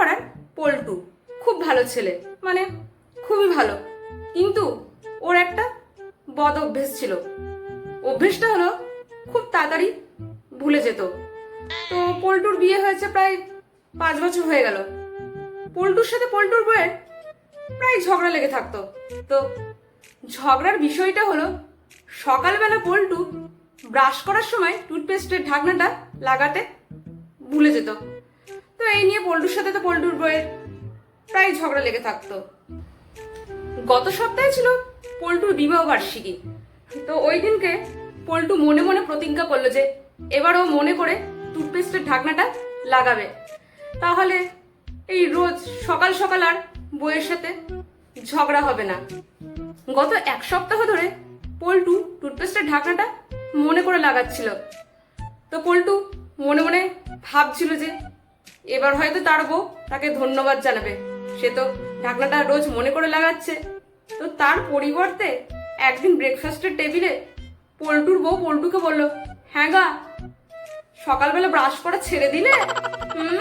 পাড়ার পল্টু। খুব ভালো ছেলে মানে খুবই ভালো। কিন্তু ওর একটা বদ অভ্যেস ছিল। অভ্যেসটা হলো খুব তাড়াতাড়ি ভুলে যেত। তো পল্টুর বিয়ে হয়েছে প্রায় পাঁচ বছর হয়ে গেল। পল্টুর সাথে পল্টুর বউয়ের প্রায় ঝগড়া লেগে থাকতো। তো ঝগড়ার বিষয়টা হলো, সকালবেলা পল্টু ব্রাশ করার সময় টুথপেস্টের ঢাকনাটা লাগাতে ভুলে যেত। এই নিয়ে পল্টুর সাথে তো পল্টুর বউয়ের প্রায় ঝগড়া লেগে থাকতো। গত সপ্তাহে ছিল পল্টুর বিবাহ বার্ষিকী। তো ওই দিনকে পল্টু মনে মনে প্রতিজ্ঞা করল যে এবারও মনে করে টুথপেস্টের ঢাকনাটা লাগাবে। তাহলে এই রোজ সকাল সকাল আর বইয়ের সাথে ঝগড়া হবে না। গত এক সপ্তাহ ধরে পল্টু টুথপেস্টের ঢাকনাটা মনে করে লাগাচ্ছিল। তো পল্টু মনে মনে ভাবছিল যে এবার হয়তো তার বউ তাকে ধন্যবাদ জানাবে। সে তো ঢাকনাটা রোজ মনে করে লাগাচ্ছে। তো তার পরিবর্তে একদিন ব্রেকফাস্টের টেবিলে পল্টুর বউ পল্টুকে বলল হ্যাঁ গা, সকালবেলা ব্রাশ করা ছেড়ে দিলে? হুম?